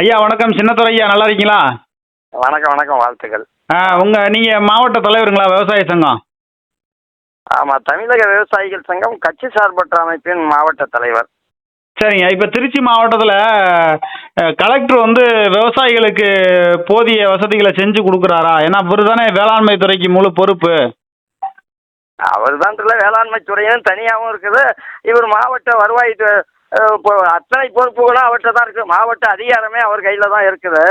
ஐயா வணக்கம். சின்னத்துறை ஐயா நல்லா இருக்கீங்களா? வணக்கம் வணக்கம். வாழ்த்துக்கள். ஆ உங்கள் நீங்கள் மாவட்ட தலைவருங்களா விவசாய சங்கம்? ஆமாம் தமிழக விவசாயிகள் சங்கம் கட்சி சார்பற்ற அமைப்பின் மாவட்ட தலைவர். சரிங்க. இப்போ திருச்சி மாவட்டத்தில் கலெக்டர் வந்து விவசாயிகளுக்கு போதிய வசதிகளை செஞ்சு கொடுக்குறாரா? ஏன்னா இவர் தானே வேளாண்மை துறைக்கு முழு பொறுப்பு. அவர் தான் வேளாண்மை துறையும் தனியாகவும் இருக்குது. இவர் மாவட்ட வருவாய் இப்போ அத்தனை பொறுப்புகளும் அவர்கிட்ட தான் இருக்குது மாவட்ட அதிகாரமே அவர் கையில் தான் இருக்குது.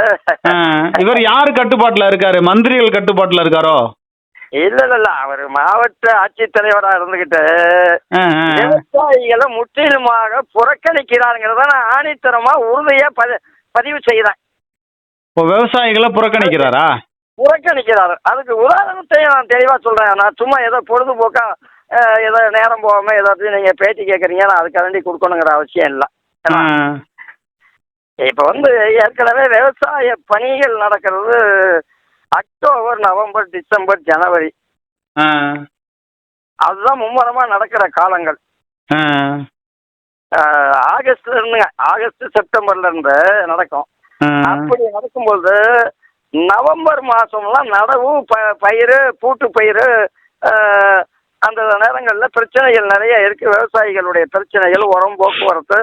இவர் யார் கட்டுப்பாட்டில் இருக்காரு? மந்திரிகள் கட்டுப்பாட்டில் இருக்காரோ? இல்லை இல்லை இல்லை. அவர் மாவட்ட ஆட்சித்தலைவராக இருந்துக்கிட்டு ஆ, ஆ. விவசாயிகளை முற்றிலுமாக புறக்கணிக்கிறாருங்கிறத நான் ஆணித்தரமாக உறுதியாக பதி பதிவு செய்கிறேன் இப்போ விவசாயிகளை புறக்கணிக்கிறாரா? புறக்கணிக்கிறாரு. அதுக்கு உதாரணத்தையும் நான் தெளிவாக சொல்கிறேன் நான் சும்மா ஏதோ பொழுதுபோக்கா ஏதோ நேரம் போகாமல் ஏதாச்சும் நீங்கள் பேட்டி கேட்குறீங்க நான் அதுக்காண்டி கொடுக்கணுங்கிற அவசியம் இல்லை. இப்போ வந்து ஏற்கனவே விவசாய பணிகள் நடக்கிறது அக்டோபர் நவம்பர் டிசம்பர் ஜனவரி. அதுதான் மும்முரமாக நடக்கிற காலங்கள். ஆகஸ்ட்ல இருந்துங்க ஆகஸ்ட் செப்டம்பர்ல இருந்து நடக்கும். அப்படி நடக்கும்போது நவம்பர் மாதம்லாம் நடவு ப பயிர் பூட்டு பயிர் அந்த நேரங்களில் பிரச்சனைகள் நிறைய இருக்குது விவசாயிகளுடைய பிரச்சனைகள் உரம் போக்குவரத்து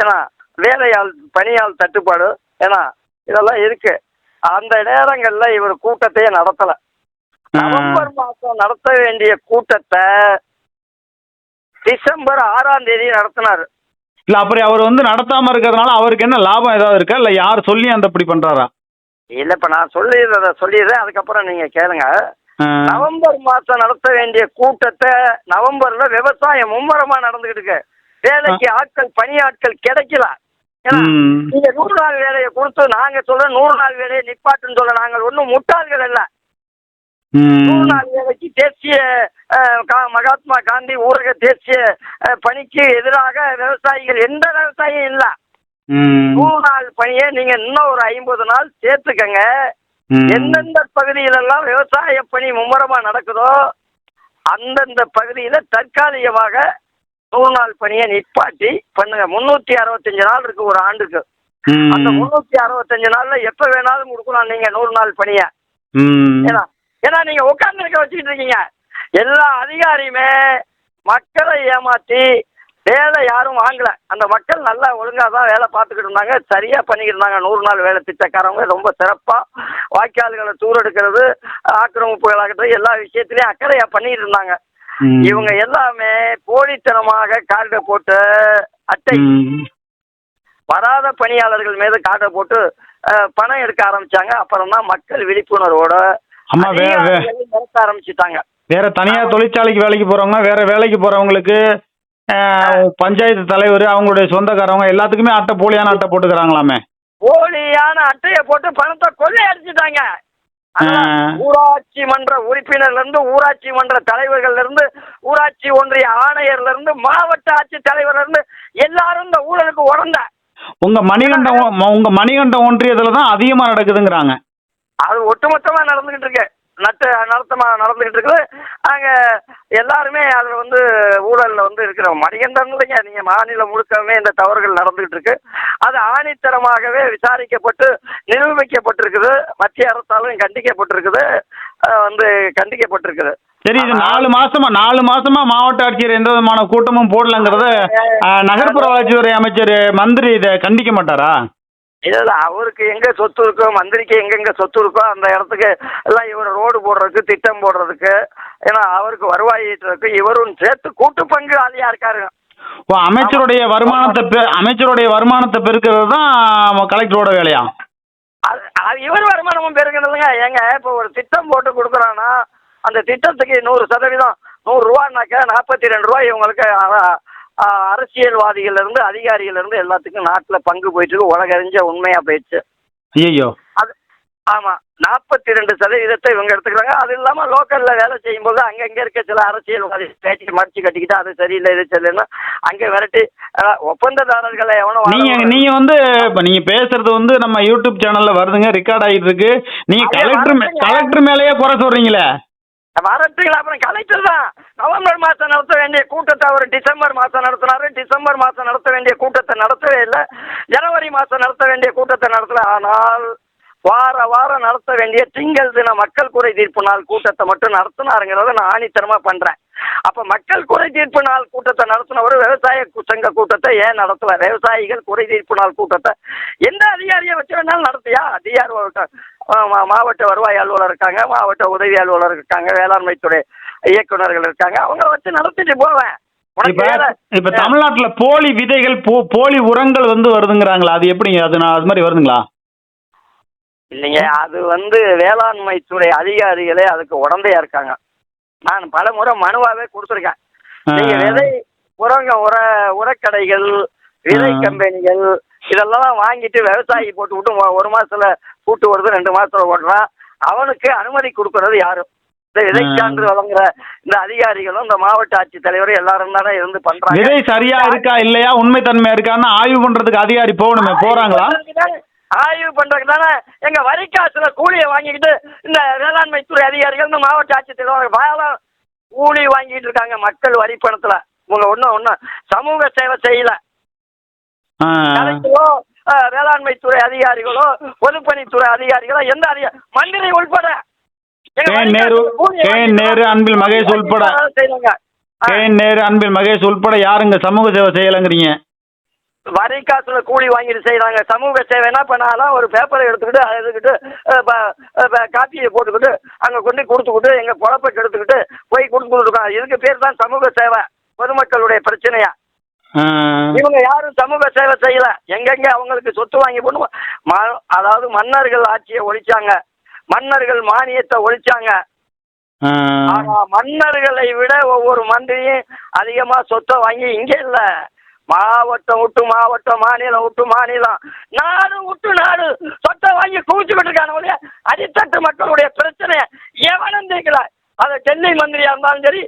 ஏன்னா வேலையாள் பணியாள் தட்டுப்பாடு ஏன்னா இதெல்லாம் இருக்குது அந்த நேரங்களில் இவர் கூட்டத்தையே நடத்தலை. நவம்பர் மாதம் நடத்த வேண்டிய கூட்டத்தை டிசம்பர் ஆறாம் தேதி நடத்தினார். இல்ல அப்படி அவர் வந்து நடத்தாம இருக்கிறதுனால அவருக்கு என்ன லாபம் ஏதாவது இருக்கா? இல்ல யார் சொல்லி அந்த அப்படி பண்றாரா? இல்லை இப்போ நான் சொல்லிடுறத சொல்லிடுறேன். அதுக்கப்புறம் நீங்கள் கேளுங்க. நவம்பர் மாதம் நடத்த வேண்டிய கூட்டத்தை நவம்பர்ல விவசாயம் மும்முரமா நடந்துகிட்டு இருக்கு வேலைக்கு ஆட்கள் பணியாட்கள் கிடைக்கல. நீங்க நூறு நாள் வேலையை கொடுத்து நாங்க சொல்ற நூறு நாள் வேலையை நிப்பாட்டுன்னு சொல்ல நாங்கள் ஒன்றும் முட்டாள்கள் இல்ல நூறு. நாள் வேலைக்கு தேசிய மகாத்மா காந்தி ஊரக தேசிய பணிக்கு எதிராக விவசாயிகள் எந்த விவசாயியும் இல்ல. நூறு நாள் பணியை நீங்க இன்னும் ஒரு ஐம்பது நாள் சேர்த்துக்கங்க. எந்தெந்த பகுதியிலெல்லாம் விவசாய பணி மும்முரமா நடக்குதோ அந்தந்த பகுதியில தற்காலிகமாக நூறு நாள் பணியை நிப்பாட்டி பண்ணுங்க. முன்னூத்தி அறுபத்தஞ்சு நாள் இருக்கு ஒரு ஆண்டுக்கு. அந்த முன்னூத்தி அறுபத்தஞ்சு நாள்ல எப்ப வேணாலும் கொடுக்கலாம் நீங்க நூறு நாள் பணியை. ஏன்னா நீங்க உட்கார்ந்து இருக்க வச்சுக்கிட்டு இருக்கீங்க. எல்லா அதிகாரியுமே மக்களை ஏமாத்தி வேலை யாரும் வாங்கல. அந்த மக்கள் நல்லா ஒழுங்கா தான் வேலை பார்த்துக்கிட்டு இருந்தாங்க. சரியா பண்ணிக்கிட்டு இருந்தாங்க. நூறு நாள் வேலை திட்டக்காரவங்க ரொம்ப சிறப்பா வாய்க்கால்களை தூரெடுக்கிறது ஆக்கிரமிப்புகளாகட்டும் எல்லா விஷயத்திலையும் அக்கறையா பண்ணிட்டு இருந்தாங்க. இவங்க எல்லாமே போலித்தனமாக கார்டை போட்டு அட்டை. வராத பணியாளர்கள் மீது காட்டை போட்டு பணம் எடுக்க ஆரம்பிச்சாங்க. அப்புறம் தான் மக்கள் விழிப்புணர்வோட நிறுத்த ஆரம்பிச்சுட்டாங்க. வேற தனியார் தொழிற்சாலைக்கு வேலைக்கு போறவங்க வேற வேலைக்கு போறவங்களுக்கு பஞ்சாயத்து தலைவர் அவங்களுடைய சொந்தக்காரவங்க எல்லாத்துக்குமே அட்டை போலியான அட்டை போட்டுக்கிறாங்களாமே. போலியான அட்டையை போட்டு பணத்தை கொள்ளையடிச்சிட்டாங்க. அதனால ஆ. ஊராட்சி மன்ற உறுப்பினர்ல இருந்து ஊராட்சி மன்ற தலைவர்கள்ல இருந்து ஊராட்சி ஒன்றிய ஆணையர்ல இருந்து மாவட்ட ஆட்சி தலைவர்ல இருந்து எல்லாரும் இந்த ஊழலுக்கு உடந்த. உங்க மணிகண்டம் உங்க மணிகண்டம் ஒன்றியத்துல தான் அதிகமா நடக்குதுங்கிறாங்க. அது ஒட்டுமொத்தமா நடந்துகிட்டு இருக்கு. நட்டு நடத்தமா நடந்துகிட்டு இருக்குது. அங்கே எல்லாருமே அதில் வந்து ஊழலில் வந்து இருக்கிற மணிகண்டம் இல்லைங்க மாநிலம் முழுக்கவே இந்த தவறுகள் நடந்துகிட்டு இருக்கு. அது ஆணித்தரமாகவே விசாரிக்கப்பட்டு நிரூபிக்கப்பட்டிருக்குது. மத்திய அரசாலும் கண்டிக்கப்பட்டிருக்குது. வந்து கண்டிக்கப்பட்டிருக்குது. சரி இது நாலு மாசமா நாலு மாசமா மாவட்ட ஆட்சியர் எந்த விதமான கூட்டமும் போடலங்கிறத நகர்ப்புற வளர்ச்சித்துறை அமைச்சர் மந்திரி இதை கண்டிக்க மாட்டாரா? இல்ல இல்ல அவருக்கு எங்க சொத்து இருக்கோ மந்திரிக்கு எங்கெங்க சொத்து இருக்கோ அந்த இடத்துக்கு எல்லாம் இவர் ரோடு போடுறதுக்கு திட்டம் போடுறதுக்கு ஏன்னா அவருக்கு வருவாய் ஈட்டுறதுக்கு இவரும் சேர்த்து கூட்டு பங்கு ஆளியா இருக்காருங்க ஓ அமைச்சருடைய வருமானத்தை அமைச்சருடைய வருமானத்தை பெருக்கிறது தான் கலெக்டரோட வேலையா? அது இவர் வருமானமும் பெருக்கணுங்க ஏங்க இப்போ ஒரு திட்டம் போட்டு கொடுக்குறான்னா அந்த திட்டத்துக்கு நூறு சதவீதம் நூறுரூவான்னாக்கா நாற்பத்தி ரெண்டு ரூபா இவங்களுக்கு அ- அ- அரசியல்வாதிகள்ல இருந்து அதிகாரிகள்ல இருந்து எல்லாத்துக்கும் நாட்டில் பங்கு போயிட்டு இருக்கு உலகறிஞ்ச உண்மையா போயிடுச்சு. ஐயோ அது ஆமாம் நாற்பத்தி ரெண்டு சதவீதத்தை இவங்க எடுத்துக்கிறாங்க. அது இல்லாமல் லோக்கலில் வேலை செய்யும்போது அங்கங்கே இருக்க சில அரசியல்வாதி பேட்டி மடிச்சு கட்டிக்கிட்டு அது சரியில்லை இது சரியில்லைன்னா அங்கே விரட்டி ஒப்பந்ததாரர்களை எவனோ நீங்க நீங்க வந்து இப்ப நீங்க பேசுறது வந்து நம்ம யூடியூப் சேனல்ல வருதுங்க ரெக்கார்ட் ஆகிட்டு இருக்கு. நீங்க அது கலெக்டர். கலெக்டர் மேலேயே குறை சொல்றீங்களே? வரட்டுங்களா அப்புறம் கலெக்டர் தான். நவம்பர் மாதம் நடத்த வேண்டிய கூட்டத்தை அவர் டிசம்பர் மாதம் நடத்தினாரு. டிசம்பர் மாதம் நடத்த வேண்டிய கூட்டத்தை நடத்தவே இல்லை. ஜனவரி மாதம் நடத்த வேண்டிய கூட்டத்தை நடத்தல. ஆனால் வார வாரம் நடத்த வேண்டிய திங்கள் தின மக்கள் குறை தீர்ப்பு நாள் கூட்டத்தை மட்டும் நடத்தினாருங்கிறத நான் ஆணித்தரமாக பண்ணுறேன் அப்ப மக்கள் குறை தீர்ப்பு நாள் கூட்டத்தை நடத்தினவர் விவசாய சங்க கூட்டத்தை ஏன் நடத்தல? விவசாயிகள் குறை தீர்ப்பு நாள் கூட்டத்தை எந்த அதிகாரியை வச்சு வேணாலும் நடத்தியா? டிஆர்ஓ மாவட்ட வருவாய் அலுவலர் இருக்காங்க மாவட்ட உதவி அலுவலர் இருக்காங்க வேளாண்மை துறை இயக்குனர்கள் இருக்காங்க. அவங்கள வச்சு நடத்திட்டு போவேன். இப்ப இப்ப தமிழ்நாட்டுல போலி விதைகள் போ- போலி உரங்கள் வந்து வருதுங்கிறாங்களா? அது எப்படிங்க அது அது மாதிரி வருதுங்களா? இல்லைங்க அது வந்து வேளாண்மை துறை அதிகாரிகளே அதுக்கு உடந்தையா இருக்காங்க. நான் பல முறை மனுவாவே கொடுத்துருக்கேன். நீங்க விதை உரங்க உர உரக்கடைகள் விதை. கம்பெனிகள் இதெல்லாம் வாங்கிட்டு விவசாயி போட்டு விட்டு ஒரு மாசத்துல கூட்டு வருது ரெண்டு மாசத்துல ஓட்டுறான். அவனுக்கு அனுமதி கொடுக்கறது யாரும் இந்த விதை. சான்று வழங்குற இந்த அதிகாரிகளும் இந்த மாவட்ட ஆட்சித்தலைவரும் எல்லாரும் தானே இருந்து பண்றாங்க. விதை சரியா இருக்கா இல்லையா? உண்மைத்தன்மையா இருக்கான்னு ஆய்வு பண்றதுக்கு அதிகாரி போகணுமே போறாங்களா? ஆய்வு பண்றதுக்கு தானே. எங்க வரி காசுல கூலியை வாங்கிக்கிட்டு இந்த வேளாண்மை துறை அதிகாரிகள் இந்த மாவட்ட ஆட்சித்தலைவர் வேளாண் கூலி வாங்கிட்டு இருக்காங்க மக்கள் வரி பணத்துல உங்க ஒன்றும் ஒன்றும் சமூக சேவை செய்யல. கலெக்டரோ வேளாண்மை துறை அதிகாரிகளோ பொதுப்பணித்துறை அதிகாரிகளோ எந்த அதிகாரி மந்திரி உள்பட. நேரு, நேரு, அன்பில் மகேஷ் உள்பட. நேரு அன்பில் மகேஷ் உட்பட யாருங்க சமூக சேவை செய்யலைங்கிறீங்க? வரி காசுல கூலி வாங்கிட்டு செய்றாங்க. சமூக சேவைனா இப்ப நான்லாம் ஒரு பேப்பரை எடுத்துக்கிட்டு எடுத்துக்கிட்டு காப்பியை போட்டுக்கிட்டு அங்க கொண்டு கொடுத்துக்கிட்டு எங்க பொழப்பை எடுத்துக்கிட்டு போய் கொடுத்துக்கிட்டு இருக்கோம் இதுக்கு பேர் தான் சமூக சேவை. பொதுமக்களுடைய பிரச்சனையா. இவங்க யாரும் சமூக சேவை செய்யல. எங்கெங்க அவங்களுக்கு சொத்து வாங்கி போட்டு அதாவது மன்னர்கள் ஆட்சியை ஒழிச்சாங்க. மன்னர்கள் மானியத்தை ஒழிச்சாங்க. ஆனா மன்னர்களை விட ஒவ்வொரு மந்திரியும் அதிகமா சொத்தை வாங்கி இங்க இல்ல. மாவட்டம் விட்டு மாவட்டம் மாநிலம் விட்டு மாநிலம். நாடு விட்டு நாடு சொத்தை வாங்கி குவிச்சுக்கிட்டு இருக்காங்க அடித்தட்டு மக்களுடைய பிரச்சனை எவனும் தீர்க்கல. அது டெல்லி மந்திரியா இருந்தாலும் சரி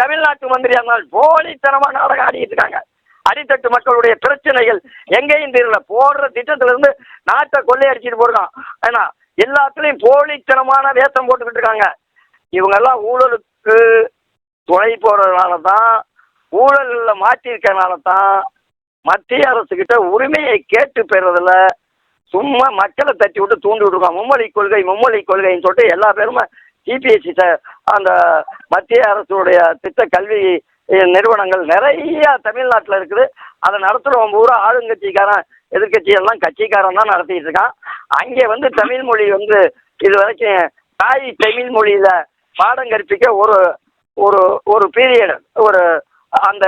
தமிழ்நாட்டு மந்திரியா இருந்தாலும் போலித்தனமா நாடகம் ஆடிட்டு இருக்காங்க. அடித்தட்டு மக்களுடைய பிரச்சனைகள் எங்கேயும் தெரியல. போடுற திட்டத்துல இருந்து நாட்டை கொள்ளையடிச்சிட்டு போறான் ஏன்னா எல்லாத்துலயும் போலித்தனமான வேஷம் போட்டுக்கிட்டு இருக்காங்க. இவங்கெல்லாம் ஊழலுக்கு துணை போறதுனால தான் ஊழலில் மாட்டிருக்கனால தான் மத்திய அரசுக்கிட்ட உரிமையை கேட்டு பெறதில்ல சும்மா மக்களை தட்டி விட்டு தூண்டி விட்டுருக்காங்க மும்மொழி கொள்கை மும்மொழி கொள்கைன்னு சொல்லிட்டு எல்லா பேருமே சிபிஎஸ்சி அந்த மத்திய அரசுடைய திட்ட கல்வி நிறுவனங்கள் நிறைய தமிழ்நாட்டில் இருக்குது. அதை நடத்துகிறவன் பூரா ஆளுங்கட்சிக்காரன் எதிர்கட்சியெல்லாம் கட்சிக்காரன் தான் நடத்திட்டு இருக்கான். அங்கே வந்து தமிழ் மொழி வந்து இது வரைக்கும் தாய் தமிழ் மொழியில பாடம் கற்பிக்க ஒரு ஒரு ஒரு பீரியட் ஒரு அந்த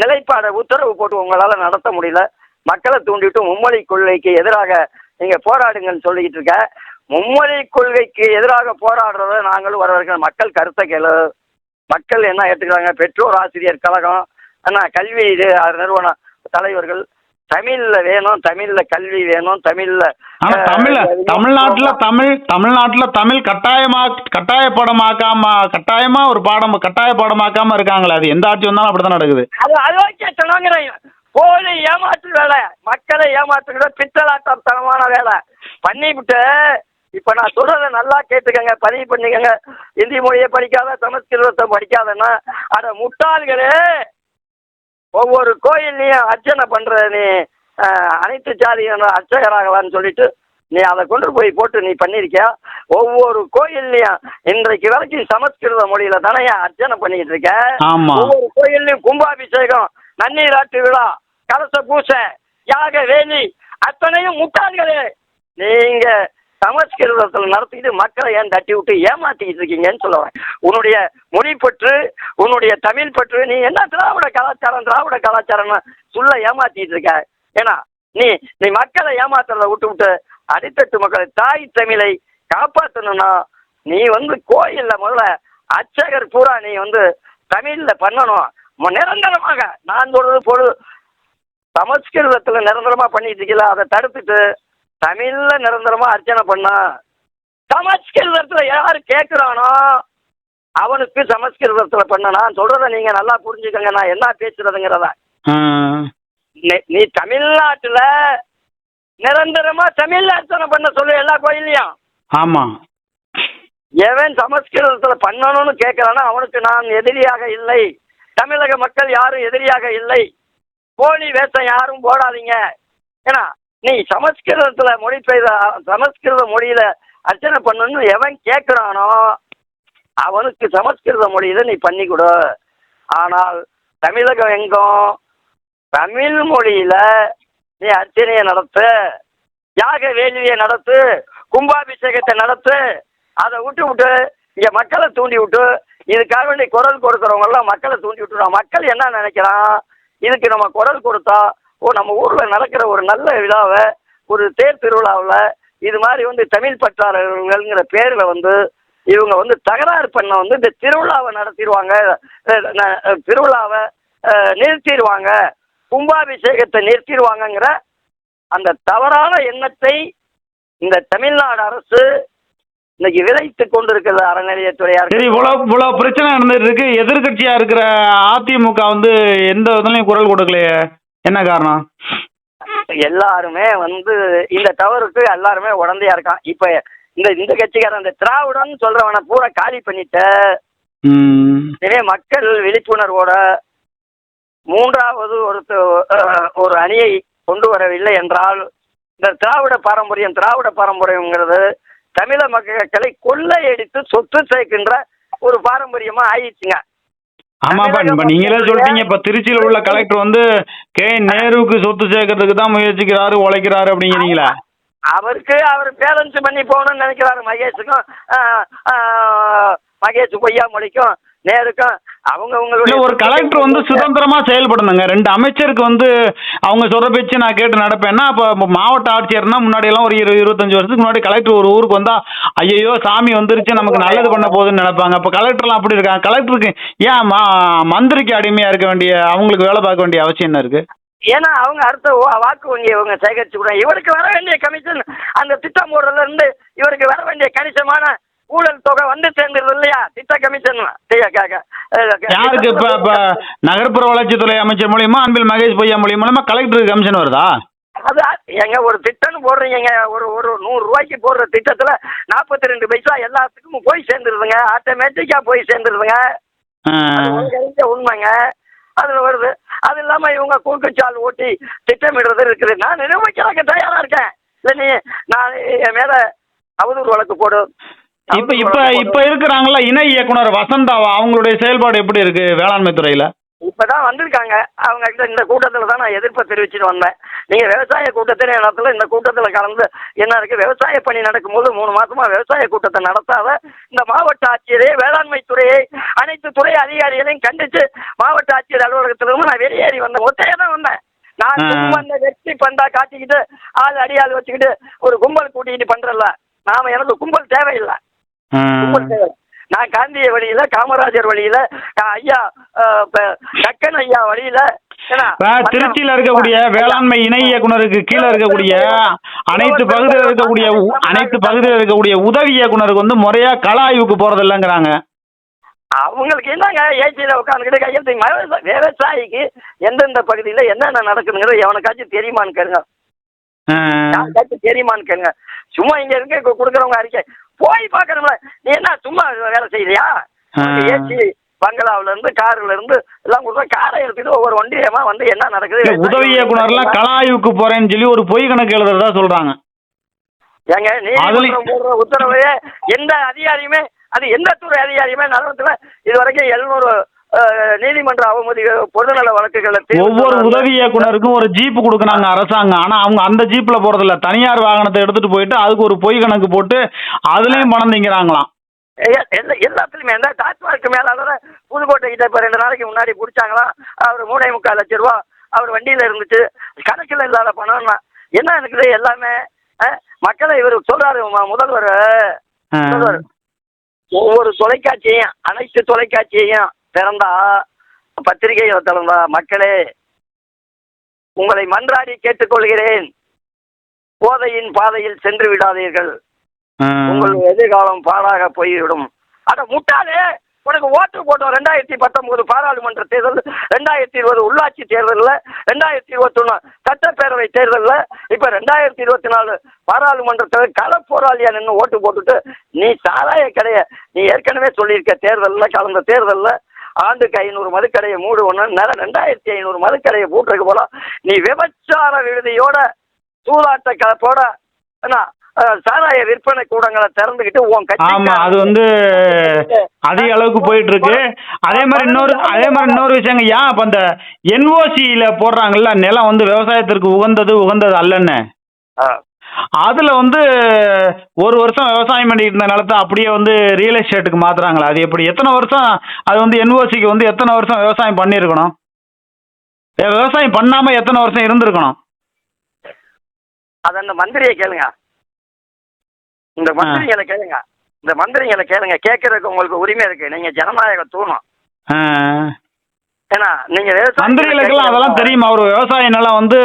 நிலைப்பாடை உத்தரவு போட்டு உங்களால் நடத்த முடியல. மக்களை தூண்டிட்டு மும்மொழி கொள்கைக்கு எதிராக நீங்கள் போராடுங்கன்னு சொல்லிக்கிட்டு இருக்க. மும்மொழி கொள்கைக்கு எதிராக போராடுறத நாங்களும் வரவர்கள் மக்கள் கருத்தை கேளு மக்கள் என்ன ஏற்றுக்கிறாங்க பெற்றோர் ஆசிரியர் கழகம் என்ன கல்வி இது நிறுவன தலைவர்கள். தமிழ்ல வேணும் தமிழ்ல கல்வி வேணும் தமிழ்ல ஆனா அஹ், தமிழ எதுவும் தமிழ்நாட்டுல தமிழ் தமிழ்நாட்டுல தமிழ் கட்டாயமா கட்டாய பாடமாக்காம கட்டாயமா ஒரு பாடம் கட்டாய பாடமாக்காம இருக்காங்களே. அது எந்த ஆட்சி வந்தாலும் அப்படிதான் நடக்குது. அது அயோக்கிய சொன்னாங்கிறேன் போலி ஏமாற்று வேலை. மக்களை ஏமாற்றுகிற பித்தலாட்டத்தனமான வேலை. பண்ணிவிட்டு இப்ப நான் சொல்றத நல்லா கேட்டுக்கங்க பதிவு பண்ணிக்கங்க. இந்தி மொழியை படிக்காத சமஸ்கிருதத்தை படிக்காதன்னா அட முட்டாள்களே! ஒவ்வொரு கோயில்லையும் அர்ச்சனை பண்ற நீ அனைத்து ஜாதியான அர்ச்சகராகலான்னு சொல்லிட்டு நீ அதை கொண்டு போய் போட்டு நீ பண்ணியிருக்கியா? ஒவ்வொரு கோயில்லையும் இன்றைக்கு வரைக்கும் சமஸ்கிருத மொழியில தானே அர்ச்சனை பண்ணிட்டு இருக்க. ஒவ்வொரு கோயில்லையும் கும்பாபிஷேகம் நன்னீராட்டு விழா கலச பூசை யாக வேலி அத்தனையும் முட்டாள்களே! நீங்க சமஸ்கிருதத்தில் நடத்திக்கிட்டு மக்களை ஏன் தட்டி விட்டு ஏமாத்திக்கிட்டு இருக்கீங்கன்னு சொல்லுவேன் உன்னுடைய மொழி பற்று உன்னுடைய தமிழ் பற்று நீ என்ன திராவிட கலாச்சாரம் திராவிட கலாச்சாரம்னு சொல்ல ஏமாத்திக்கிட்டு இருக்க. ஏன்னா நீ நீ மக்களை ஏமாத்துறத விட்டு விட்டு அடித்தட்டு மக்களை தாய் தமிழை காப்பாற்றணும்னா நீ வந்து கோயிலில் முதல்ல அர்ச்சகர் பூரா நீ வந்து தமிழில் பண்ணணும். நிரந்தரமாக நான் சொல்றது பொழுது சமஸ்கிருதத்தில் நிரந்தரமாக பண்ணிட்டு இருக்கல அதை தடுத்துட்டு தமிழ்ல நிரந்தரமா அர்ச்சனை பண்ணா சமஸ்கிருதத்துல யார் கேட்குறானோ அவனுக்கு சமஸ்கிருதத்துல பண்ண நான் சொல்றத நீங்க நல்லா புரிஞ்சுக்கங்க. நான் என்ன பேசுறதுங்கிறத. நீ- நீ தமிழ்நாட்டுல நிரந்தரமா தமிழ்ல அர்ச்சனை பண்ண சொல்லு எல்லா கோயில்லையும். ஆமா. எவன் சமஸ்கிருதத்துல பண்ணணும்னு கேட்கறானோ அவனுக்கு நான் எதிரியாக இல்லை. தமிழக மக்கள் யாரும் எதிரியாக இல்லை. போலி வேஷம் யாரும் போடாதீங்க. ஏன்னா நீ சமஸ்கிருதத்துல மொழி பெய்த சமஸ்கிருத மொழியில அர்ச்சனை பண்ணணும்னு எவன் கேட்கிறானோ அவனுக்கு சமஸ்கிருத மொழியில நீ பண்ணி கொடு ஆனால் தமிழகம் எங்கும் தமிழ் மொழியில நீ அர்ச்சனையை நடத்து யாக வேள்வியை நடத்து கும்பாபிஷேகத்தை நடத்து அதை விட்டு விட்டு இங்க மக்களை தூண்டி விட்டு இதுக்காக வேண்டி குரல் கொடுக்குறவங்கெல்லாம் மக்களை தூண்டி விட்டுறான் மக்கள் என்ன நினைக்கிறான்? இதுக்கு நம்ம குரல் கொடுத்தா ஓ நம்ம ஊரில் நடக்கிற ஒரு நல்ல விழாவை ஒரு தேர் திருவிழாவில் இது மாதிரி வந்து தமிழ் பற்றாளர்கள்ங்கிற பேரில் வந்து இவங்க வந்து தகராறு பண்ண வந்து இந்த திருவிழாவை நடத்திடுவாங்க. திருவிழாவை நிறுத்திடுவாங்க. கும்பாபிஷேகத்தை நிறுத்திடுவாங்கங்கிற அந்த தவறான எண்ணத்தை இந்த தமிழ்நாடு அரசு இன்னைக்கு விதைத்து கொண்டிருக்கிறது அறநிலையத்துறையா சரி இவ்வளோ இவ்வளவு இவ்வளவு பிரச்சனை நடந்துட்டு இருக்கு. எதிர்கட்சியா இருக்கிற அதிமுக வந்து எந்த இதுலயும் குரல் கொடுக்கலையே. என்ன காரணம்? எல்லாருமே வந்து இந்த தவறுக்கு எல்லாருமே உடந்தையா இருக்கான். இப்ப இந்த இந்த கட்சிக்காரன் இந்த திராவிடன் சொல்றவனை பூரா காலி பண்ணிட்ட. எனவே மக்கள் விழிப்புணர்வோட மூன்றாவது ஒரு ஒரு அணியை கொண்டு வரவில்லை என்றால் இந்த திராவிட பாரம்பரியம் திராவிட பாரம்பரியம்ங்கிறது தமிழ மக்களை கொள்ளையடித்து சொத்து சேர்க்கின்ற ஒரு பாரம்பரியமா ஆயிடுச்சுங்க. ஆமாப்பா இப்ப நீங்களே சொல்லிட்டீங்க இப்ப திருச்சியில உள்ள கலெக்டர் வந்து கே நேருவுக்கு சொத்து சேர்க்கறதுக்கு தான் முயற்சிக்கிறாரு உழைக்கிறாரு அப்படிங்கிறீங்களா? அவருக்கு அவர் பேலன்ஸ் பண்ணி போகணும்னு நினைக்கிறாரு மகேஷுக்கும் மகேஷ் பொய்யாமொழிக்கும் நேருக்கும் அவங்க இல்ல உங்களுடைய ஒரு கலெக்டர் வந்து சுதந்திரமா செயல்படணுங்க. ரெண்டு அமைச்சருக்கு வந்து அவங்க சொல்ற பேச்சு நான் கேட்டு நடப்பேன்னா அப்ப மாவட்ட ஆட்சியர்னா முன்னாடி எல்லாம் ஒரு இரு இருபத்தஞ்சு வருஷத்துக்கு முன்னாடி கலெக்டர் ஒரு ஊருக்கு வந்தா ஐயோ சாமி வந்துருச்சு நமக்கு நல்லது பண்ண போகுதுன்னு நினைப்பாங்க. அப்ப கலெக்டர்லாம் அப்படி இருக்காங்க. கலெக்டருக்கு ஏன் மந்திரிக்கு அடிமையா இருக்க வேண்டிய அவங்களுக்கு வேலை பார்க்க வேண்டிய அவசியம் என்ன இருக்கு? ஏன்னா அவங்க அடுத்த வாக்கு வங்கி இவங்க சேகரிச்சு கூட இவருக்கு வர வேண்டிய கமிஷன் அந்த திட்டம் போடுறதுல இருந்து இவருக்கு வர வேண்டிய கணிசமான ஊழல் தொகை வந்து சேர்ந்துருது இல்லையா? திட்ட கமிஷன். யாருக்கு இப்ப இப்ப நகர்ப்புற வளர்ச்சித்துறை அமைச்சர் மூலியமா அன்பில் மகேஷ் பொய்யா மூலியமா கலெக்டருக்கு கமிஷன் வருதா? அது எங்க ஒரு திட்டம்னு போடுறீங்க. ஒரு ஒரு நூறு ரூபாய்க்கு போடுற திட்டத்துல நாற்பத்தி ரெண்டு பைசா எல்லாத்துக்கும் போய் சேர்ந்துருதுங்க. ஆட்டோமேட்டிக்கா போய் சேர்ந்துருதுங்க. உண்மைங்க. அதுல வருது. அது இல்லாம இவங்க கூக்குச்சால் ஓட்டி திட்டமிடுறது இருக்குது. நான் நிரூபிக்கிறதுக்கு தயாரா இருக்கேன். இல்ல நீ நான் என் மேல அவதூறு வழக்கு போடு. இப்ப இப்ப இப்ப. இருக்கிறாங்களா இணை இயக்குனர் வசந்தாவா? அவங்களுடைய செயல்பாடு எப்படி இருக்கு வேளாண்மை துறையில? இப்பதான் வந்திருக்காங்க. அவங்க இந்த கூட்டத்துல தான் நான் எதிர்ப்பை தெரிவிச்சுட்டு வந்தேன். நீங்க விவசாய கூட்டத்திலே இடத்துல இந்த கூட்டத்துல கலந்து என்ன இருக்கு? விவசாய பணி நடக்கும்போது மூணு மாசமா விவசாய கூட்டத்தை நடத்தாத இந்த மாவட்ட ஆட்சியரே வேளாண்மை துறையை அனைத்து துறை அதிகாரிகளையும் கண்டிச்சு மாவட்ட ஆட்சியர் அலுவலகத்திலிருந்து நான் வெளியேறி வந்தேன். ஒத்தையா தான் வந்தேன். நான் இந்த வெற்றி பந்தா காட்டிக்கிட்டு ஆள் அடியாள் வச்சுக்கிட்டு ஒரு கும்பல் கூட்டிக்கிட்டு பண்றல நாம எனக்கு கும்பல் தேவையில்லை. நான் காந்திய வழியில காமராஜர் வழியில ஐயா கக்கன் ஐயா வழியில திருச்சியில இருக்கக்கூடிய வேளாண்மை இணை இயக்குனருக்கு கீழே இருக்கக்கூடிய அனைத்து பகுதியில் இருக்கக்கூடிய அனைத்து பகுதியில் இருக்கக்கூடிய உதவி இயக்குனருக்கு வந்து முறையா கள ஆய்வுக்கு போறது இல்லைங்கிறாங்க. அவங்களுக்கு என்னங்க ஏசியில உட்காந்துக்கிட்டு கையெழுத்து விவசா- விவசாயிக்கு எந்தெந்த பகுதியில என்னென்ன நடக்குதுங்கிறது எவனுக்காச்சும் தெரியுமான்னு கேளுங்க. தெரியுமான்னு கேளுங்க. சும்மா இங்க இருக்க கொடுக்குறவங்க அறிக்கை. போய் பார்க்கணும்ல நீ என்ன சும்மா வேலை செய்யறியா? ஆ. ஏசி பங்களாவுல இருந்து கார்ல இருந்து எல்லாம் கொடுத்தா காரை எடுத்துட்டு ஒவ்வொரு வண்டியமா வந்து என்ன நடக்குது உதவி இயக்குனர்லாம் கள ஆய்வுக்கு போறேன்னு சொல்லி ஒரு பொய் கணக்கு எழுதுறதா சொல்றாங்க. ஏங்க நீதிமன்றம் போடுற உத்தரவையே எந்த அதிகாரியுமே அது எந்த துறை அதிகாரியுமே நலத்துல இது வரைக்கும் எழுநூறு நீதிமன்ற அவமதி பொதுநல வழக்குகளை ஒவ்வொரு. உதவி இயக்குனருக்கும் ஒரு ஜீப் கொடுக்குறாங்க அரசாங்கம். ஆனா அவங்க அந்த ஜீப்ல போறதில்ல. தனியார் வாகனத்தை எடுத்துட்டு போயிட்டு அதுக்கு ஒரு பொய் கணக்கு போட்டு அதுலயும் பணம் திங்கிறாங்களாம் எல்லாத்துலயுமே இந்த டாஸ்மார்க் மேலாளர புதுக்கோட்டை கிட்ட இப்ப ரெண்டு நாளைக்கு முன்னாடி பிடிச்சாங்களாம் அவர் மூணே முக்கால் லட்சம் ரூபா அவர் வண்டியில இருந்துச்சு. கணக்கில் இல்லாத பணம்னா என்ன இருக்குது எல்லாமே? மக்களை இவர் சொல்றாரு. முதல்வர். ஒவ்வொரு தொலைக்காட்சியையும் அனைத்து தொலைக்காட்சியையும் திறந்தா பத்திரிகைகளை திறந்தா மக்களே உங்களை மன்றாடி கேட்டுக்கொள்கிறேன். போதையின் பாதையில் சென்று விடாதீர்கள். ஆ. உங்கள் எதிர்காலம் பாழாக போய்விடும். அட முட்டாளே! உனக்கு ஓட்டு போட்டோம். ரெண்டாயிரத்தி பத்தொன்பது பாராளுமன்ற தேர்தல் ரெண்டாயிரத்தி இருபது உள்ளாட்சி தேர்தலில் ரெண்டாயிரத்தி இருபத்தொன்னு சட்டப்பேரவை தேர்தலில் இப்போ ரெண்டாயிரத்தி இருபத்தி நாலு பாராளுமன்ற தேர்தல் கள போராளியா நின்று ஓட்டு போட்டுட்டு நீ சாராய கடையை நீ ஏற்கனவே சொல்லியிருக்க தேர்தலில் கலந்த தேர்தலில் ஆண்டுக்கு ஐநூறு மதுக்கடையை மூடு ஒன்று நேரம் ரெண்டாயிரத்தி ஐநூறு மதுக்கடையை பூட்டுறதுக்கு போல. நீ விபச்சார விடுதியோட சூதாட்ட கலப்போட என்ன சாராய விற்பனை கூடங்களை திறந்துக்கிட்டு உன் கட்சி ஆமா அது வந்து அதிக அளவுக்கு போயிட்டு இருக்கு அதே மாதிரி இன்னொரு அதே மாதிரி இன்னொரு விஷயங்க ஏன் அப்ப அந்த என்ஓசியில போடுறாங்கல்ல நிலம் வந்து விவசாயத்திற்கு உகந்தது உகந்தது அல்லன்னு? அதுல வந்து ஒரு வருஷம் விவசாயம் பண்ணிட்டு இருந்த நிலத்தை அப்படியே வந்து ரியல் எஸ்டேட்டுக்கு மாத்துறாங்களா. அது எப்படி? எத்தனை வருஷம்? அது வந்து என்ஓசிக்கு வந்து எத்தனை வருஷம் விவசாயம் பண்ணியிருக்கணும் விவசாயம் பண்ணாம எத்தனை வருஷம் இருந்திருக்கணும்? அது அந்த மந்திரியை கேளுங்க. இந்த மந்திரிகளை கேளுங்க. இந்த மந்திரிகளை கேளுங்க. கேட்கறதுக்கு உங்களுக்கு உரிமை இருக்கு. நீங்க ஜனநாயக தூணும். ஏன்னா நீங்க மந்திரிகளுக்கெல்லாம் அதெல்லாம் தெரியுமா? ஒரு விவசாய நிலம் வந்து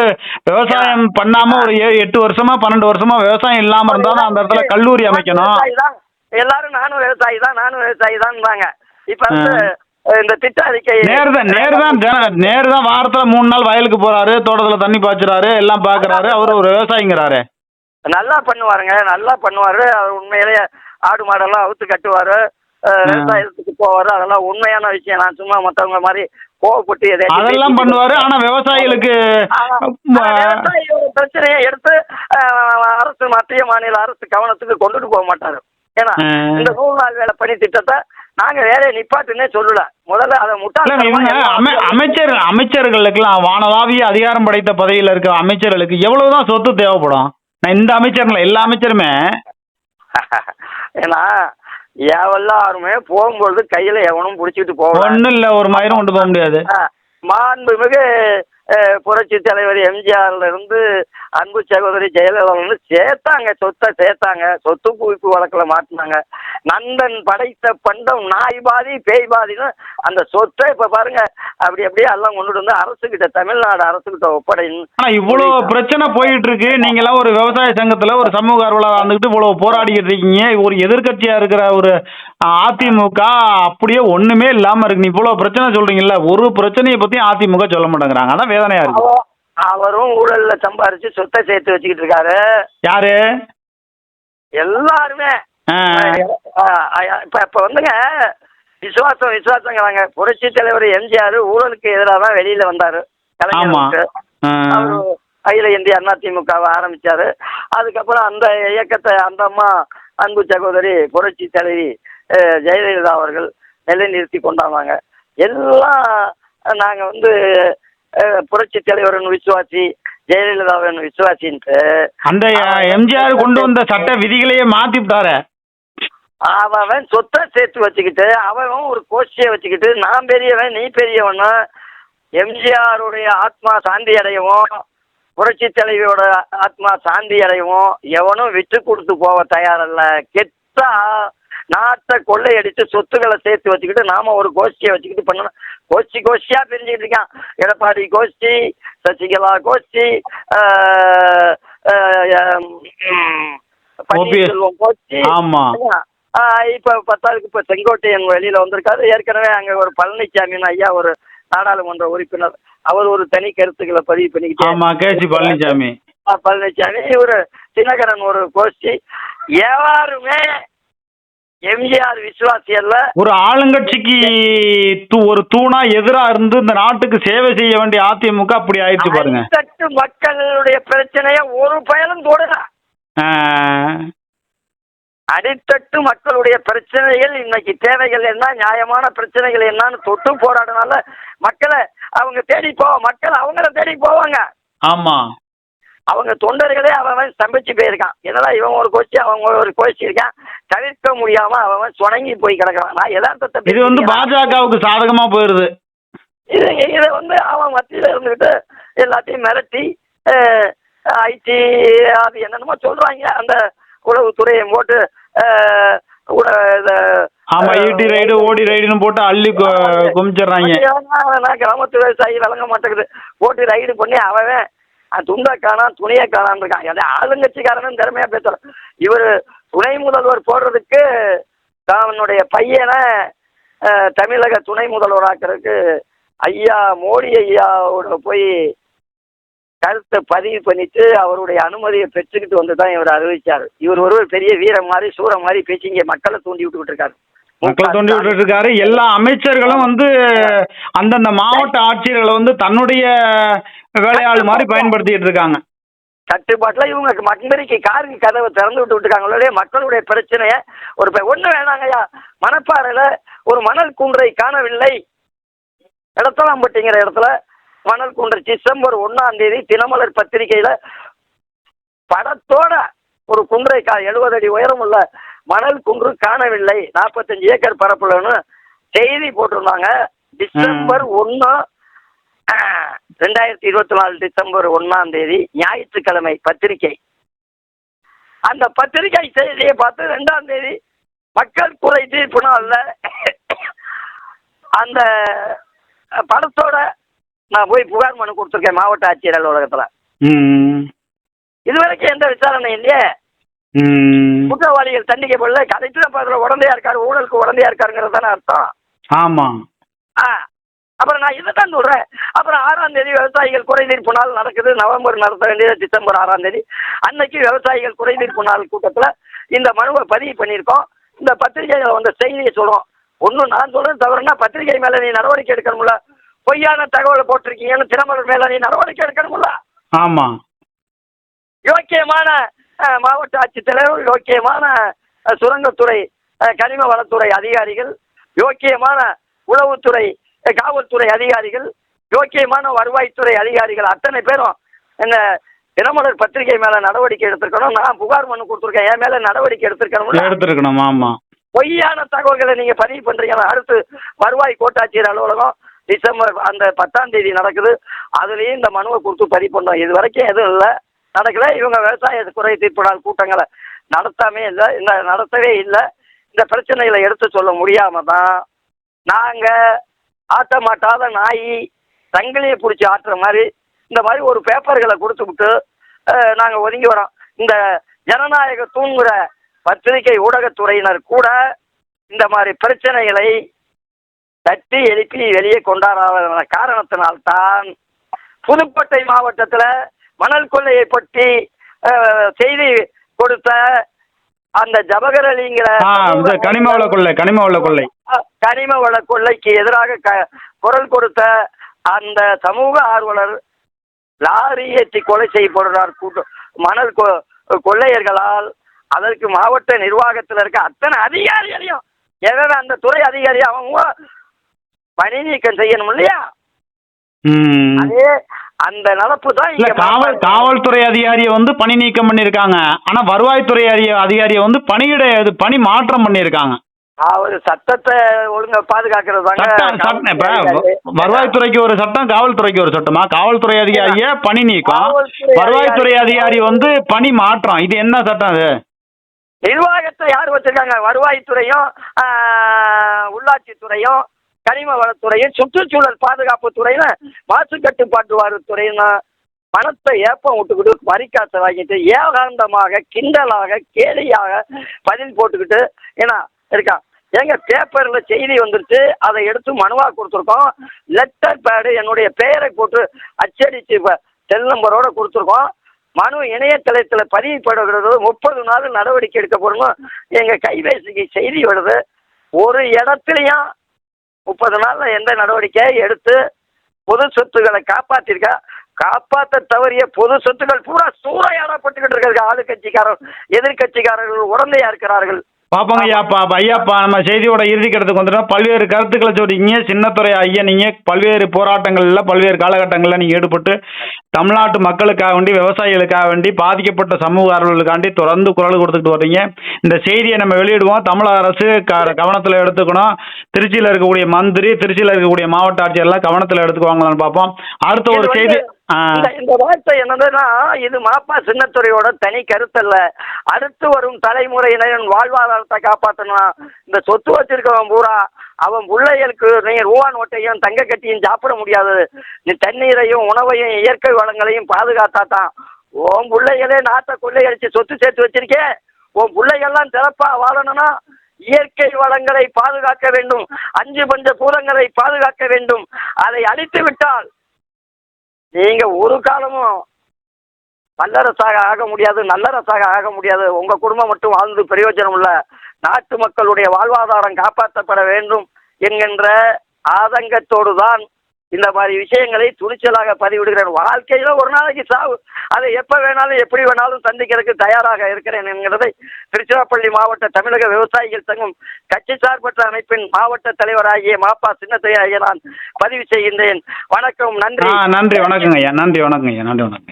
விவசாயம் பண்ணாம ஒரு ஏழு எட்டு வருஷமா பன்னெண்டு வருஷமா விவசாயம் இல்லாம இருந்தாலும் அந்த இடத்துல கல்லூரி அமைக்கணும். தான். எல்லாரும் நானும் விவசாயி தான் நானும் விவசாயி தான் இப்ப வந்து இந்த திட்ட அறிக்கை நேருதான் நேருதான் ஜன- நேருதான் வாரத்துல மூணு நாள் வயலுக்கு போறாரு தோட்டத்துல தண்ணி பாய்ச்சுறாரு எல்லாம் பாக்குறாரு அவரு ஒரு விவசாயிங்கிறாரு. நல்லா பண்ணுவாருங்க நல்லா பண்ணுவாரு. அவர் உண்மையிலேயே ஆடு மாடெல்லாம் அவுத்து கட்டுவாரு. விவசாயத்துக்கு போவாரு. அதெல்லாம் உண்மையான விஷயம். நான் சும்மா மத்தவங்க மாதிரி கோவப்பட்டு அதெல்லாம் பண்ணுவாரு. ஆனா விவசாயிகளுக்கு பிரச்சனையை எடுத்து அரசு மத்திய மாநில அரசு கவனத்துக்கு கொண்டுட்டு போக மாட்டாரு. ஏன்னா. இந்த நூறு நாள் வேலை பணி திட்டத்தை நாங்க வேலையை நிப்பாட்டுன்னே சொல்லல. முதல்ல அதை முட்டாள் அமைச்சர் அமைச்சர்களுக்கெல்லாம் வானளாவிய அதிகாரம் படைத்த பதவியில் இருக்க அமைச்சர்களுக்கு எவ்வளவுதான் சொத்து தேவைப்படும்? நான் இந்த அமைச்சர்ல எல்லா அமைச்சருமே. ஏன்னா எல்லாருமே போகும்பொழுது கையில எவனும் புடிச்சிட்டு போகணும் ஒண்ணும் இல்ல ஒரு மயிரும் கொண்டு போக முடியாது. மாண்புமிகு புரட்சி தலைவர் எம்ஜிஆர்ல இருந்து அன்பு சகோதரி ஜெயலலிதா வந்து சேர்த்தாங்க சொத்தை சேர்த்தாங்க சொத்து குவிப்பு வழக்கில் மாட்டினாங்க. நந்தன் படைத்த பண்டம் நாய் பாதி பேய் பாதின்னு அந்த சொத்தை இப்ப பாருங்க அப்படி அப்படியே எல்லாம் கொண்டுட்டு வந்து அரசுகிட்ட தமிழ்நாடு அரசுகிட்ட ஒப்படைன்னு ஆனா இவ்வளவு பிரச்சனை போயிட்டு இருக்கு நீங்க எல்லாம் ஒரு விவசாய சங்கத்துல ஒரு சமூக ஆர்வலர் வந்துகிட்டு இவ்வளவு போராடிக்கிட்டு இருக்கீங்க. ஒரு எதிர்க்கட்சியா இருக்கிற ஒரு அதிமுக அப்படியே ஒண்ணுமே இல்லாம இருக்கு. நீ இவ்வளவு பிரச்சனை சொல்றீங்கல்ல ஒரு பிரச்சனையை பத்தி அதிமுக சொல்ல மாட்டேங்கிறாங்க. அதான் வேதனையா இருக்கு? அவ- அவரும் ஊழல்ல சம்பாரிச்சு சொத்தை சேர்த்து வச்சுக்கிட்டு இருக்காரு. யாரு? எல்லாருமே. இப்ப இப்ப வந்துங்க விசுவாசம் விசுவாசங்கிறாங்க. புரட்சி தலைவர் எம்ஜிஆர் ஊழலுக்கு எதிராக தான் வெளியில வந்தாரு. கலைஞர் அகில இந்திய அண்ணா திமுகவை ஆரம்பிச்சாரு. அதுக்கப்புறம் அந்த இயக்கத்தை அந்த அம்மா அன்பு சகோதரி புரட்சி தலைவி ஜெயலலிதா அவர்கள் நிலைநிறுத்தி கொண்டாந்தாங்க. எல்லாம் நாங்க வந்து புரட்சி தலைவரின் விசுவாசி ஜெயலலிதாவின் விசுவாசின்ட்டு. அந்த எம்ஜிஆர் கொண்டு வந்த சட்ட விதிகளையே மாத்தி விட்டாரு. அவன் சொத்தை சேர்த்து வச்சுக்கிட்டு அவன் ஒரு கோஷ்டியை வச்சுக்கிட்டு நான் பெரியவன் நீ பெரியவன் எம்ஜிஆருடைய ஆத்மா சாந்தி அடையவும் புரட்சி தலைவியோட ஆத்மா சாந்தி அடையவும் எவனும் விட்டு கொடுத்து போக தயாரல்ல. கெத்தா நாட்டை கொள்ளையடிச்சு சொத்துக்களை சேர்த்து வச்சுக்கிட்டு நாம ஒரு கோஷ்டியை வச்சுக்கிட்டு பண்ணணும். கோஷ்டி கோஷ்டியா பிரிஞ்சுக்கிட்டு இருக்கான். எடப்பாடி கோஷ்டி சசிகலா கோஷ்டி பன்னீர்செல்வம் கோஷ்டி. இப்ப பத்தாவதுக்கு இப்ப செங்கோட்டையன் வெளியில வந்திருக்காரு. ஏற்கனவே அங்க ஒரு பழனிசாமின்னு ஐயா ஒரு நாடாளுமன்ற உறுப்பினர். அவர் ஒரு தனி கருத்துக்களை பதிவு பண்ணிக்கிட்டு பழனிசாமி பழனிசாமி ஒரு தினகரன் ஒரு கோஷ்டி. எல்லாருமே எம்ஜிஆர் விசுவாசி அல்ல. ஒரு ஆளுங்கட்சிக்கு ஒரு தூணா எதிரா இருந்து இந்த நாட்டுக்கு சேவை செய்ய வேண்டிய அதிமுக அப்படி ஆயிடுச்சு பாருங்க. அடித்தட்டு மக்களுடைய பிரச்சனைய ஒரு பயனும் தொடர அடித்தட்டு மக்களுடைய பிரச்சனைகள் இன்னைக்கு தேவைகள் என்ன நியாயமான பிரச்சனைகள் என்னன்னு தொட்டு போராடினால மக்களை அவங்க தேடி போ மக்கள் அவங்கள தேடி போவாங்க. ஆமா. அவங்க தொண்டர்களே அவன் ஸ்தம்பிச்சு போயிருக்கான். என்னடா இவன் ஒரு கோஷ்டி அவன் ஒரு கோஷ்டி இருக்கான்? தவிர்க்க முடியாம அவன் சுணங்கி போய் கிடக்குறான். நான் யதார்த்தத்தை இது வந்து. பாஜகவுக்கு சாதகமா போயிருது. இது இதை வந்து அவன் மத்தியில இருந்துகிட்டு எல்லாத்தையும் மிரட்டி ஐடி அது என்னென்னமோ சொல்றாங்க. அந்த உளவுத்துறையை போட்டு உட- இத, ஆமா ஈட்டி ரைடு ஓடி ரைடுன்னு போட்டு அள்ளி குமிச்சிடுறாங்க. கிராமத்து விவசாயி விளங்க மாட்டேங்குது. போட்டு ரைடு பண்ணி அவன் துண்டை காணாம் துணியை காணான்னு இருக்கான் அதை ஆளுங்கட்சிக்காரனும் திறமையா பேசுறான் இவர் துணை முதல்வர் போடுறதுக்கு தன்னுடைய பையனை தமிழக துணை முதல்வராக்கிறதுக்கு ஐயா மோடி ஐயாவோட போய் கருத்தை பதிவு பண்ணிட்டு அவருடைய அனுமதியை பெற்றுக்கிட்டு வந்து தான் இவர் அறிவிச்சார். இவர் ஒருவர் பெரிய வீரம் மாதிரி சூரம் மாதிரி பேசி இங்கே மக்களை தூண்டி விட்டுக்கிட்டு இருக்காரு. மக்களை தோண்டி விட்டுட்டு இருக்காரு எல்லா அமைச்சர்களும் வந்து அந்தந்த மாவட்ட ஆட்சியர்களை வந்து தன்னுடைய வேலையாள் மாதிரி பயன்படுத்திட்டு இருக்காங்க. கட்டுப்பாட்டில் இவங்க மண்பரிக்கு காருக்கு கதவை திறந்து விட்டு விட்டுருக்காங்களே மக்களுடைய பிரச்சனையை ஒரு ஒன்று வேணாங்கய்யா மணப்பாறையில் ஒரு மணல் குன்றை காணவில்லை. இடத்தலாம்பட்டிங்கிற இடத்துல மணல் குன்றை டிசம்பர் ஒன்றாம் தேதி தினமலர் பத்திரிகையில் படத்தோட ஒரு குன்றை கா எழுபது அடி உயரம் உள்ள மணல் குன்று காணவில்லை. நாற்பத்தஞ்சு ஏக்கர் பரப்புலன்னு செய்தி போட்டிருந்தாங்க. டிசம்பர் ஒன்று ரெண்டாயிரத்தி இருபத்தி நாலு டிசம்பர் ஒன்றாம் தேதி ஞாயிற்றுக்கிழமை பத்திரிகை. அந்த பத்திரிகை செய்தியை பார்த்து ரெண்டாம் தேதி மக்கள் குறை தீர்ப்பு நாள்ல அந்த படத்தோட நான் போய் புகார் மனு கொடுத்துருக்கேன் மாவட்ட ஆட்சியர் அலுவலகத்தில். இதுவரைக்கும் எந்த விசாரணை இல்லையே. குற்றவாளிகள் தண்டிக்கப்படல கடைசியில் பார்க்குற உடந்தையா இருக்காரு ஊழலுக்கு உடந்தையா இருக்காருங்கிறது தானே அர்த்தம். ஆமாம் ஆ. அப்புறம் நான் இதை தான் சொல்கிறேன் அப்புறம் ஆறாம் தேதி விவசாயிகள் குறைதீர்ப்பு நாள் நடக்குது. நவம்பர் நடத்த வேண்டியது டிசம்பர் ஆறாம் தேதி. அன்னைக்கு விவசாயிகள் குறைதீர்ப்பு நாள் கூட்டத்தில் இந்த மனுவை பதிவு பண்ணியிருக்கோம். இந்த பத்திரிகையில் வந்த செய்தியை சொல்கிறோம் ஒன்றும் நான் சொல்கிறது தவறுனா பத்திரிகை மேலே நீ நடவடிக்கை எடுக்கணும்ல. பொய்யான தகவலை போட்டிருக்கீங்கன்னு தினமலர் மேலே நீ நடவடிக்கை எடுக்கணும்ல. ஆமாம் யோக்கியமான மாவட்ட ஆட்சித்தலைவர் யோக்கியமான சுரங்கத்துறை கனிம வளத்துறை அதிகாரிகள் யோக்கியமான உளவுத்துறை காவல்துறை அதிகாரிகள் யோக்கியமான வருவாய்த்துறை அதிகாரிகள் அத்தனை பேரும் என்ன தினமலர் பத்திரிகை மேல நடவடிக்கை எடுத்திருக்கணும். நான் புகார் மனு கொடுத்துருக்கேன். என் மேல நடவடிக்கை எடுத்திருக்கணும் எடுத்துருக்கணும் ஆமாம் பொய்யான தகவல்களை நீங்க பதிவு பண்றீங்க. அடுத்து வருவாய் கோட்டாட்சியர் அலுவலகம் டிசம்பர் அந்த பத்தாம் தேதி நடக்குது. அதுலயும் இந்த மனுவை கொடுத்து பதிவு பண்ணோம். இது வரைக்கும் எதுவும் இல்லை. நடக்கல. இவங்க விவசாய குறை தீர்ப்பு நாள் கூட்டங்களை நடத்தாமே இல்லை. இந்த நடத்தவே இல்லை. இந்த பிரச்சனைகளை எடுத்து சொல்ல முடியாம தான் நாங்கள் ஆட்ட மாட்டாத நாய் சங்கிலியை பிடிச்சி ஆட்டுற மாதிரி இந்த மாதிரி ஒரு பேப்பர்களை கொடுத்து விட்டு நாங்கள் ஒதுங்கி வரோம். இந்த ஜனநாயக தூங்குற பத்திரிகை ஊடகத்துறையினர் கூட இந்த மாதிரி பிரச்சனைகளை தட்டி எழுப்பி வெளியே கொண்டாடாத காரணத்தினால்தான் புதுக்கோட்டை மாவட்டத்தில் மணல் கொள்ளையை பற்றி செய்தி கொடுத்த அந்த ஜவஹர் அலிங்கிற கனிம வள கொள்ளை கனிம வள கொள்ளை. கனிம வள கொள்ளைக்கு எதிராக குரல் கொடுத்த அந்த சமூக ஆர்வலர் லாரி ஏற்றி கொலை செய்யப்படுறார். கூட்டு மணல் கொ கொள்ளையர்களால் அதற்கு மாவட்ட நிர்வாகத்தில் இருக்க அத்தனை அதிகாரிகளையும் எதாவது அந்த துறை அதிகாரி அவங்க பணி நீக்கம் செய்யணும் இல்லையா? அதே அந்த நடப்பு தான் இல்ல காவல் காவல்துறை அதிகாரியை வந்து பணி நீக்கம் பண்ணியிருக்காங்க. ஆனா வருவாய்த்துறை அதிக அதிகாரியை வந்து பணியிட பணி மாற்றம் பண்ணியிருக்காங்க. அவர் சட்டத்தை ஒழுங்கா பாதுகாக்கிறது வருவாய்த்துறைக்கு ஒரு சட்டம் காவல்துறைக்கு ஒரு சட்டமா? காவல்துறை அதிகாரிய பணி நீக்கம். வருவாய்த்துறை அதிகாரி வந்து பணி மாற்றம். இது என்ன சட்டம் அது? நிர்வாகத்தை யார் வச்சிருக்காங்க? வருவாய்த்துறையும் உள்ளாட்சித்துறையும் கனிம வளத்துறையும் சுற்றுச்சூழல் பாதுகாப்பு துறையில மாசு கட்டுப்பாட்டு வாரத்துறையினா பணத்தை ஏப்பம் விட்டுக்கிட்டு மறிக்காசை வாங்கிட்டு ஏகாந்தமாக கிண்டலாக கேலியாக பதில் போட்டுக்கிட்டு ஏன்னா இருக்கா எங்க பேப்பர்ல செய்தி வந்துருச்சு அதை எடுத்து மனுவா கொடுத்துருக்கோம். லெட்டர் பேடு என்னுடைய பெயரை போட்டு அச்சடிச்சு செல் நம்பரோட கொடுத்துருக்கோம். மனு இணையதளத்தில் பதிவுப்படுகிறது முப்பது நாள் நடவடிக்கை எடுக்கப்படணும் எங்க கைபேசிக்கு செய்தி வருது. ஒரு இடத்துலையும் முப்பது நாளில் எந்த நடவடிக்கை எடுத்து பொது சொத்துக்களை காப்பாற்றிருக்கா காப்பாற்ற தவறிய பொது சொத்துக்கள் பூரா சூறையாடப்பட்டுக்கிட்டு இருக்கிறது ஆளுங்கட்சிக்காரர் எதிர்கட்சிக்காரர்கள் உடந்தையா இருக்கிறார்கள். பாப்போங்க ஐயாப்பா ஐயாப்பா நம்ம செய்தியோட இறுதி கட்டத்துக்கு வந்துட்டோம் பல்வேறு கருத்துக்களை சொல்றீங்க சின்னத்துறை ஐயா நீங்க பல்வேறு போராட்டங்கள்ல பல்வேறு காலகட்டங்கள்ல நீங்க ஈடுபட்டு தமிழ்நாட்டு மக்களுக்காக வேண்டி விவசாயிகளுக்காக வேண்டி பாதிக்கப்பட்ட சமூக ஆர்வலர்களுக்காண்டி தொடர்ந்து குரல் கொடுத்துட்டு வர்றீங்க. இந்த செய்தியை நம்ம வெளியிடுவோம். தமிழக அரசு க கவனத்தில் எடுத்துக்கணும். திருச்சியில் இருக்கக்கூடிய மந்திரி திருச்சியில் இருக்கக்கூடிய மாவட்ட ஆட்சியர்லாம் கவனத்தில் எடுத்துக்குவாங்களான்னு பார்ப்போம். அடுத்த ஒரு செய்தி இந்த இந்த வார்த்தை என்னதுன்னா இது மாப்பா சின்னத்துறையோட தனி கருத்தல்ல. அடுத்து வரும் தலைமுறையினரின் வாழ்வாதாரத்தை காப்பாற்றணும் இந்த சொத்து வச்சிருக்கவன் பூரா அவன் பிள்ளைகளுக்கு நீ ரூபா நோட்டையும் தங்க கட்டியும் சாப்பிட முடியாது. நீ தண்ணீரையும் உணவையும் இயற்கை வளங்களையும் பாதுகாத்தா தான் உன் பிள்ளைகளே நாட்டை கொள்ளையடிச்சு சொத்து சேர்த்து வச்சிருக்கே. உன் பிள்ளைகள்லாம் சிறப்பா வாழணும்னா இயற்கை வளங்களை பாதுகாக்க வேண்டும். அஞ்சு பஞ்ச பூதங்களை பாதுகாக்க வேண்டும். அதை அழித்து விட்டால் நீங்க ஒரு காலமும் வல்லரசாக ஆக முடியாது நல்லரசாக ஆக முடியாது. உங்க குடும்பம் மட்டும் வாழ்ந்து பிரயோஜனம் இல்ல. நாட்டு மக்களுடைய வாழ்வாதாரம் காப்பாற்றப்பட வேண்டும் என்கின்ற ஆதங்கத்தோடு தான் இந்த மாதிரி விஷயங்களை துணிச்சலாக பதிவிடுகிறேன். வாழ்க்கையில ஒரு நாளைக்கு சாவு. அதை எப்ப வேணாலும் எப்படி வேணாலும் சந்திக்கிறதுக்கு தயாராக இருக்கிறேன் என்கிறதை திருச்சிராப்பள்ளி மாவட்ட தமிழக விவசாயிகள் சங்கம் கட்சி சார்பற்ற அமைப்பின் மாவட்ட தலைவராகிய மாப்பா சின்னத்தையாகிய நான் பதிவு செய்கின்றேன். வணக்கம் நன்றி. நன்றி வணக்கங்க ஐயா. நன்றி வணக்கம் ஐயா. நன்றி வணக்கம்